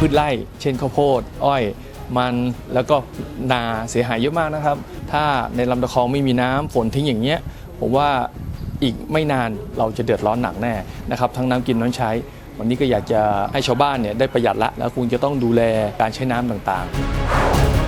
พืชไร่ เช่นข้าวโพด อ้อย มันแล้วก็นาเสียหายเยอะมากนะครับ ถ้าในลำตะคองไม่มีน้ำฝนทิ้งอย่างเงี้ยผมว่าอีกไม่นานเราจะเดือดร้อนหนักแน่นะครับทั้งน้ำกินน้ำใช้ วันนี้ก็อยากจะให้ชาวบ้านเนี่ยได้ประหยัดละแล้วคงจะต้องดูแลการใช้น้ำต่างๆ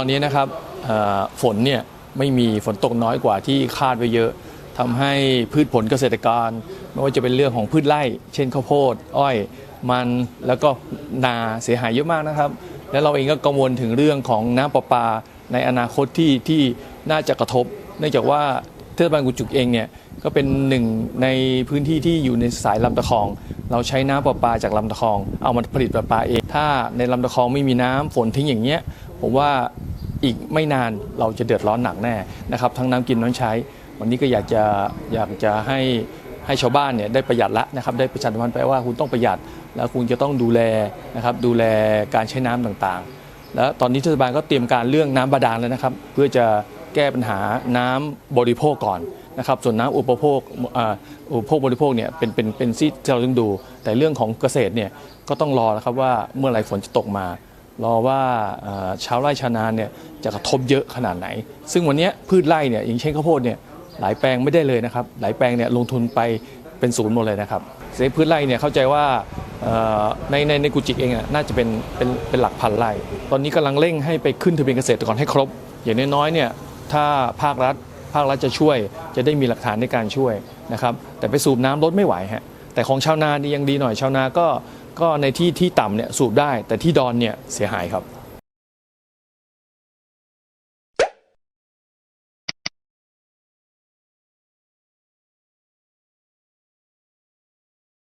ตอนนี้นะครับฝนเนี่ยไม่มีฝนตกน้อยกว่าที่คาดไว้เยอะทำให้พืชผลเกษตรกรไม่ว่าจะเป็นเรื่องของพืชไร่ เช่นข้าวโพด อ้อย มันแล้วก็นาเสียหายเยอะมากนะครับ และเราเองก็กังวลถึงเรื่องของน้ำประปาในอนาคตที่ที่น่าจะกระทบ เนื่องจากว่าเทศบาลกุจุกเองเนี่ยก็เป็นหนึ่งในพื้นที่ที่อยู่ในสายลำตะคอง เราใช้น้ำประปาจากลำตะคอง เอามาผลิตประปาเอง ถ้าในลำตะคองไม่มีน้ำฝนทิ้งอย่างเงี้ยผมว่า อีกไม่นานเราจะเดือดร้อนหนักแน่นะครับ ทั้งน้ำกินน้ำใช้ วันนี้ก็อยากจะอยากจะให้ให้ชาวบ้านเนี่ยได้ประหยัดละนะครับ ได้ประชาสัมพันธ์ไปว่าคุณต้องประหยัด แล้วคุณจะต้องดูแลนะครับดูแลการใช้น้ำต่างๆ แล้วตอนนี้เทศบาลก็เตรียมการเรื่องน้ำบาดาลแล้วนะครับ เพื่อจะแก้ปัญหาน้ำบริโภคก่อนนะครับส่วนน้ำอุปโภคอุปโภคบริโภคเนี่ยเป็นเป็นเป็นที่เราต้องดู แต่เรื่องของเกษตรเนี่ยก็ต้องรอนะครับว่าเมื่อไหร่ฝนจะตกมา รอว่าชาวไร่ชาวนาเนี่ยจะกระทบเยอะขนาดไหน ซึ่งวันนี้พืชไร่เนี่ยอย่างเช่นข้าวโพดเนี่ยหลายแปลงไม่ได้เลยนะครับ หลายแปลงเนี่ยลงทุนไปเป็นศูนย์หมดเลยนะครับเสพืชไร่เนี่ยเข้าใจว่าในในในกุจิกเองอะน่าจะเป็นเป็นเป็นหลักพันไร่ ตอนนี้กำลังเร่งให้ไปขึ้นทะเบียนเกษตรกรให้ครบ อย่างน้อยๆเนี่ยถ้าภาครัฐภาครัฐจะช่วยจะได้มีหลักฐานในการช่วยนะครับแต่ไปสูบน้ำลดไม่ไหวฮะแต่ของชาวนานี่ยังดีหน่อยชาวนาก็ ก็ในที่ที่ต่ำเนี่ยสูบได้ แต่ที่ดอนเนี่ยเสียหายครับ